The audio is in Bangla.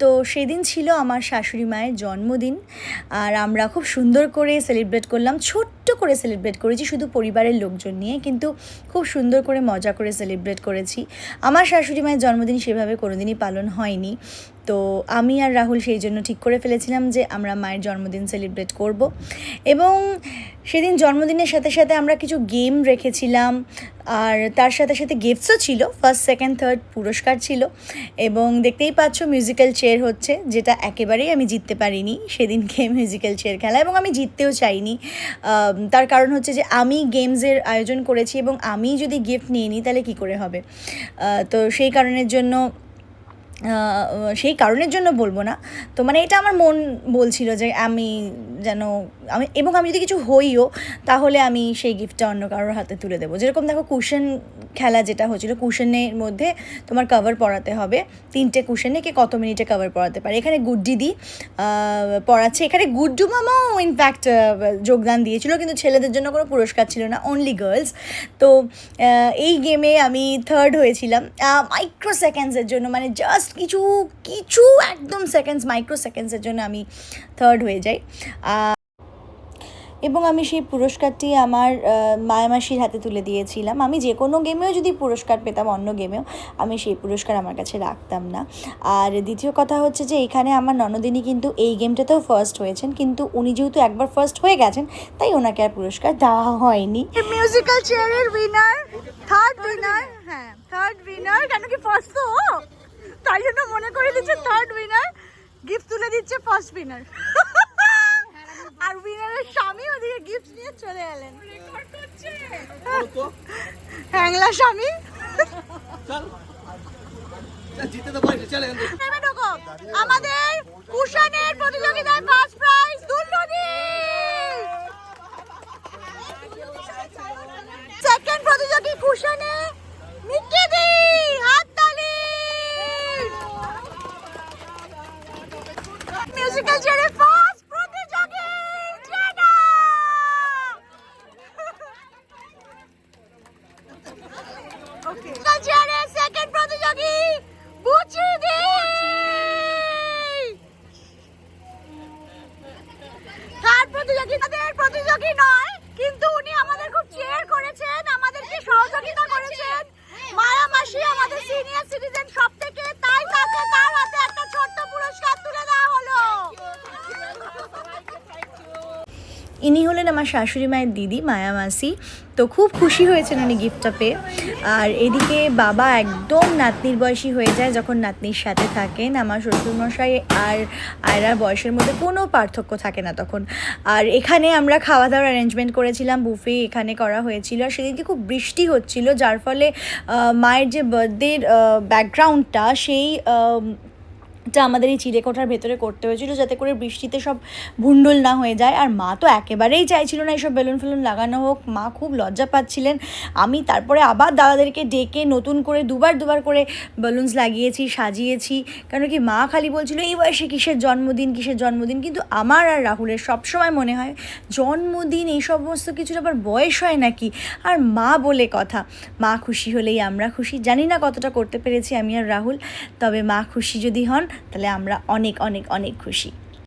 তো সেদিন ছিল আমার শাশুড়ি মায়ের জন্মদিন। আর আমরা খুব সুন্দর করে সেলিব্রেট করলাম, ছোট্ট করে সেলিব্রেট করেছি শুধু পরিবারের লোকজন নিয়ে, কিন্তু খুব সুন্দর করে মজা করে সেলিব্রেট করেছি। আমার শাশুড়ি মায়ের জন্মদিন সেভাবে কোনোদিনই পালন হয়নি। তো আমি আর রাহুল সেই জন্য ঠিক করে ফেলেছিলাম যে আমরা মায়ের জন্মদিন সেলিব্রেট করব। এবং সেদিন জন্মদিনের সাথে সাথে আমরা কিছু গেম রেখেছিলাম আর তার সাথে সাথে গিফটসও ছিল ফার্স্ট সেকেন্ড থার্ড পুরস্কার ছিল। এবং দেখতেই পাচ্ছ মিউজিক্যাল চেয়ার হচ্ছে, যেটা একেবারেই আমি জিততে পারিনি সেদিনকে মিউজিক্যাল চেয়ার খেলা। এবং আমি জিততেও চাইনি। তার কারণ হচ্ছে যে আমি গেমসের আয়োজন করেছি এবং আমি যদি গিফট নিয়ে নিই, তাহলে কী করে হবে? তো সেই কারণের জন্য সেই কারণের জন্য বলব না। তো মানে এটা আমার মন বলছিল যে আমি যেন আমি, এবং আমি যদি কিছু হইও, তাহলে আমি সেই গিফটটা অন্য কারোর হাতে তুলে দেবো। যেরকম দেখো কুশন খেলা যেটা হচ্ছিল কুশনের মধ্যে তোমার কভার পরাতে হবে। তিনটে কুশনে কে কত মিনিটে কভার পরাতে পারে? এখানে গুড্ডি দি পড়াচ্ছে এখানে গুড্ডু মামাও ইনফ্যাক্ট যোগদান দিয়েছিল, কিন্তু ছেলেদের জন্য কোনো পুরস্কার ছিল না অনলি গার্লস তো এই গেমে আমি থার্ড হয়েছিলাম। মাইক্রো সেকেন্ডসের জন্য মানে জাস্ট কিছু কিছু একদম সেকেন্ডস মাইক্রো সেকেন্ডসের জন্য আমি থার্ড হয়ে যাই। এবং আমি সেই পুরস্কারটি আমার মায়ামাসির হাতে তুলে দিয়েছিলাম। আমি যে কোনো গেমেও যদি পুরস্কার পেতাম, অন্য গেমেও, আমি সেই পুরস্কার আমার কাছে রাখতাম না। আর দ্বিতীয় কথা হচ্ছে যে, এখানে আমার ননদিনী কিন্তু এই গেমটাতেও ফার্স্ট হয়েছেন। কিন্তু উনি যেহেতু একবার ফার্স্ট হয়ে গেছেন, তাই ওনাকে আর পুরস্কার দেওয়া হয়নি। মিউজিক্যাল চেয়ারের উইনার থার্ড উইনার হ্যাঁ থার্ড উইনার কেন কি ফার্স্ট তো? তাই জন্য মনে করে দিচ্ছে থার্ড উইনার গিফট তুলে দিচ্ছে ফার্স্ট উইনার আর উইনারের স্বামী ওদিকে গিফট নিয়ে চলে এলেন। হ্যাংলা স্বামী। আমাদের কুশনের প্রতিযোগিতায় ফার্স্ট প্রাইজ দুর্নদী সেকেন্ড প্রতিযোগী কুশনে মিউজিক্যাল চেয়ারে ফার্স্ট প্রতিযোগী জেনা ওকে চেয়ারে সেকেন্ড প্রতিযোগী বুচি দি থার্ড প্রতিযোগী তাদের প্রতিযোগী নয় কিন্তু উনি আমাদের খুব চেয়ার করেছেন আমাদেরকে সহযোগিতা করেছেন। মায়া মাসি আমাদের সিনিয়র সিটিজেন ইনি হলেন আমার শাশুড়ি মায়ের দিদি, মায়া মাসি। তো খুব খুশি হয়েছেন উনি গিফটটা পেয়ে। আর এদিকে বাবা একদম নাতনির বয়সী হয়ে যায় যখন নাতনির সাথে থাকেন। আমার শ্বশুরমশাই আর আয়রার বয়সের মধ্যে কোনো পার্থক্য থাকে না তখন। আর এখানে আমরা খাওয়া দাওয়ার অ্যারেঞ্জমেন্ট করেছিলাম বুফে এখানে করা হয়েছিল। আর সেদিনকে খুব বৃষ্টি হচ্ছিল, যার ফলে মায়ের যে বার্থডের ব্যাকগ্রাউন্ডটা সেই আহ, আমাদের এই চিলেকোঠার ভেতরে করতে হয়েছিল যাতে করে বৃষ্টিতে সব ভুন্ডুল না হয়ে যায়। আর মা তো একেবারেই চাইছিল না এইসব বেলুন ফেলুন লাগানো হোক। মা খুব লজ্জা পাচ্ছিলেন। আমি তারপরে আবার দাদাদেরকে ডেকে নতুন করে দুবার দুবার করে বেলুনস লাগিয়েছি সাজিয়েছি। কারণ কি মা খালি বলছিল এই বয়সে কিসের জন্মদিন কিসের জন্মদিন? কিন্তু আমার আর রাহুলের সবসময় মনে হয় জন্মদিন এই সমস্ত কিছুর আবার বয়স হয় নাকি? আর মা বলে কথা মা খুশি হলেই আমরা খুশি। জানি না কতটা করতে পেরেছি আমি আর রাহুল তবে মা খুশি যদি হন তাহলে আমরা অনেক অনেক অনেক খুশি।